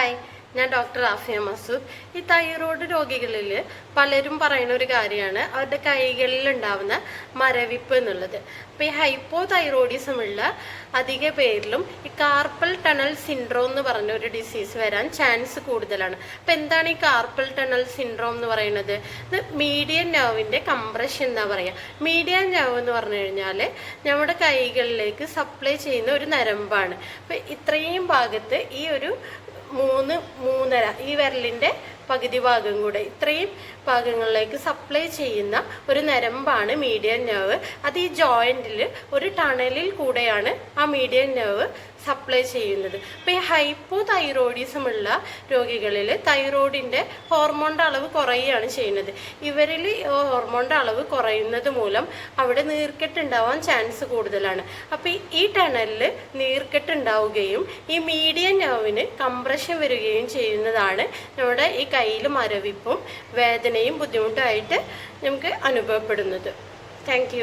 Hi ഞാൻ doctor Afiya Masood. ഈ thyroid രോഗികളിൽ പലരും പറയുന്ന ഒരു കാര്യമാണ് അവരുടെ കൈകളിൽ ഉണ്ടാവുന്ന മരവിപ്പ് എന്നുള്ളത്. അപ്പോൾ ഈ ഹൈപ്പോ തൈറോയിഡിസം ഉള്ള അധിക പേരിലും ഈ കാർപ്പൽ ടണൽ സിൻഡ്രോം എന്ന് പറഞ്ഞ ഒരു ഡിസീസ് വരാൻ ചാൻസ് കൂടുതലാണ്. അപ്പോൾ എന്താണ് ഈ കാർപ്പൽ ടണൽ സിൻഡ്രോം എന്ന് പറയുന്നത്? ഇത് മീഡിയൻ നെർവിന്റെ കംപ്രഷൻ എന്നാ പറയുക മീഡിയൻ നെർവ് എന്ന് പറഞ്ഞു കഴിഞ്ഞാൽ നമ്മുടെ കൈകളിലേക്ക് സപ്ലൈ ചെയ്യുന്ന ഒരു നരമ്പാണ്. അപ്പോൾ ഇത്രയും ഭാഗത്ത് ഈ ഒരു മൂന്ന് മൂന്നര. ഈ വിരലിന്റെ പകുതി ഭാഗം കൂടെ. ഇത്രയും ഭാഗങ്ങളിലേക്ക് സപ്ലൈ ചെയ്യുന്ന ഒരു നരമ്പാണ് മീഡിയൻ നെർവ് അത് ഈ ജോയിന്റിൽ ഒരു ടണലിൽ കൂടെയാണ് ആ മീഡിയൻ നെർവ് സപ്ലൈ ചെയ്യുന്നത്. അപ്പോൾ ഈ ഹൈപ്പോ തൈറോയിഡിസം ഉള്ള രോഗികളിൽ തൈറോയിഡിന്റെ ഹോർമോണിന്റെ അളവ് കുറയുകയാണ് ചെയ്യുന്നത്. ഇവരിൽ ഹോർമോണിന്റെ അളവ് കുറയുന്നത് മൂലം അവിടെ നീർക്കെട്ട് ഉണ്ടാവാൻ ചാൻസ് കൂടുതലാണ്. അപ്പോൾ ഈ ടണലിൽ നീർക്കെട്ട് ഉണ്ടാവുകയും ഈ മീഡിയ നെർവിന് കംപ്രഷൻ വരികയും ചെയ്യുന്നതാണ് നമ്മുടെ ഈ കയ്യിൽ മരവിപ്പും വേദനയും ബുദ്ധിമുട്ടായിട്ട് നമുക്ക് അനുഭവപ്പെടുന്നത്. താങ്ക്